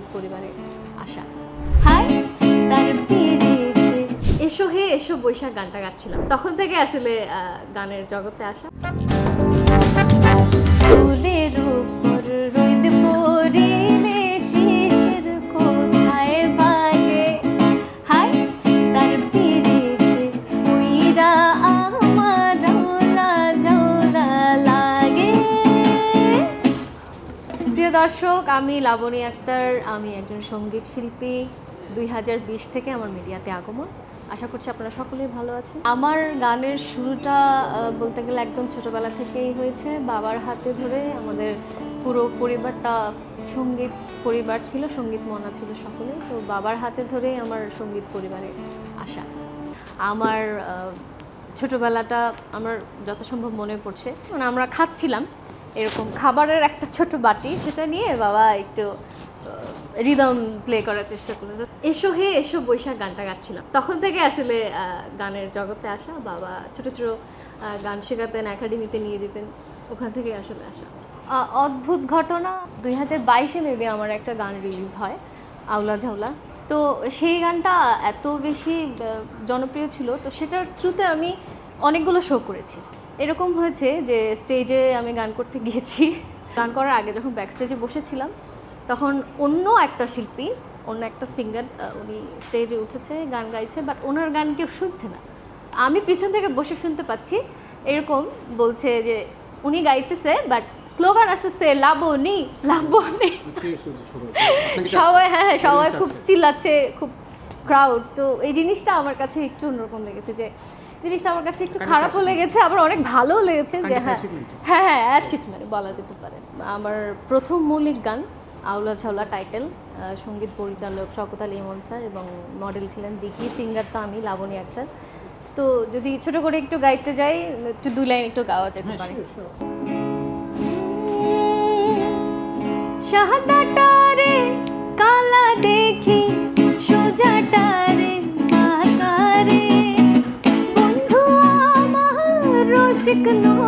সংগীত পরিবারে আসা এসো হে, এসো বৈশাখ গানটা গাচ্ছিলাম। তখন থেকে আসলে গানের জগতে আসা। রূপ দর্শক, আমি লাবণী আক্তার, আমি একজন সংগীত শিল্পী। দুই হাজার বিশ থেকে আমার মিডিয়াতে আগমন। আশা করছি আপনারা সকলেই ভালো আছেন। আমার গানের শুরুটা বলতে গেলে একদম ছোটবেলা থেকেই হয়েছে। বাবার হাতে ধরে আমাদের পুরো পরিবারটা সংগীত পরিবার ছিল, সংগীত মনা ছিল সকলে তো বাবার হাতে ধরেই আমার সংগীত পরিবারে আসা আমার ছোটবেলাটা আমার যথাসম্ভব মনে পড়ছে। মানে আমরা খাচ্ছিলাম। এরকম খাবারের একটা ছোট বাটি সেটা নিয়ে বাবা একটু রিদম প্লে করার চেষ্টা করল। এসো হে, এসো বৈশাখ গানটা গাচ্ছিলাম। তখন থেকে আসলে গানের জগতে আসা, বাবা ছোট ছোট গান শেখাতেন একাডেমিতে নিয়ে যেতেন, ওখান থেকে আসলে আসা। অদ্ভুত ঘটনা, দুই হাজার বাইশে মেবি আমার একটা গান রিলিজ হয়, আউলা ঝাউলা। তো সেই গানটা এত বেশি জনপ্রিয় ছিল, তো সেটার থ্রুতে আমি অনেকগুলো শো করেছি। এরকম হয়েছে যে স্টেজে আমি গান করতে গিয়েছি। গান করার আগে যখন ব্যাক স্টেজে বসেছিলাম তখন অন্য একটা শিল্পী অন্য একটা সিঙ্গার উনি স্টেজে উঠেছে গান গাইছে বাট ওনার গান কেউ শুনছে না। আমি পিছন থেকে বসে শুনতে পাচ্ছি এরকম বলছে যে উনি গাইতেছে বাট স্লোগান আসতেছে লাবণী লাবণী। সবাই। হ্যাঁ হ্যাঁ সবাই খুব চিল্লাচ্ছে খুব ক্রাউড তো এই জিনিসটা আমার কাছে একটু অন্যরকম লেগেছে যে জিনিসটা আমার কাছে একটু খারাপও লেগেছে আবার অনেক ভালোও লেগেছে যে হ্যাঁ achievement. হ্যাঁ হ্যাঁ অ্যাচিভমেন্ট বলা যেতে পারে আমার প্রথম মৌলিক গান আউলা ঝাউলা টাইটেল সংগীত পরিচালক শকত আলী ইমন স্যার এবং মডেল ছিলেন দিঘি সিঙ্গার তো আমি লাবণী আক্তার তো যদি ছোট করে একটু গাইতে যাই একটু দুই লাইন একটু গাওয়া যেতে হ্যাঁ, পারে. শাহাদাটারে কালা দেখি সোজাটারে আমার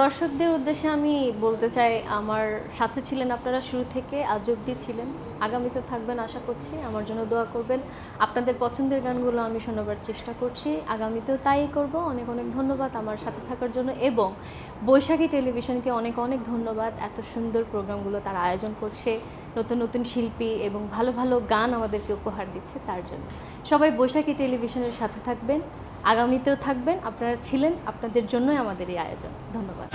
দর্শকদের উদ্দেশ্যে আমি বলতে চাই, আমার সাথে ছিলেন আপনারা শুরু থেকে, আজ অব্দি ছিলেন। আগামীতে থাকবেন আশা করছি, আমার জন্য দোয়া করবেন। আপনাদের পছন্দের গানগুলো আমি শোনাবার চেষ্টা করছি, আগামীতেও তাই করব। অনেক অনেক ধন্যবাদ আমার সাথে থাকার জন্য এবং বৈশাখী টেলিভিশনকে অনেক অনেক ধন্যবাদ। এত সুন্দর প্রোগ্রামগুলো তারা আয়োজন করছে, নতুন নতুন শিল্পী এবং ভালো ভালো গান আমাদেরকে উপহার দিচ্ছে তার জন্য। সবাই বৈশাখী টেলিভিশনের সাথে থাকবেন। আগামীতেও থাকবেন আপনারা ছিলেন আপনাদের জন্যই আমাদের এই আয়োজন। ধন্যবাদ।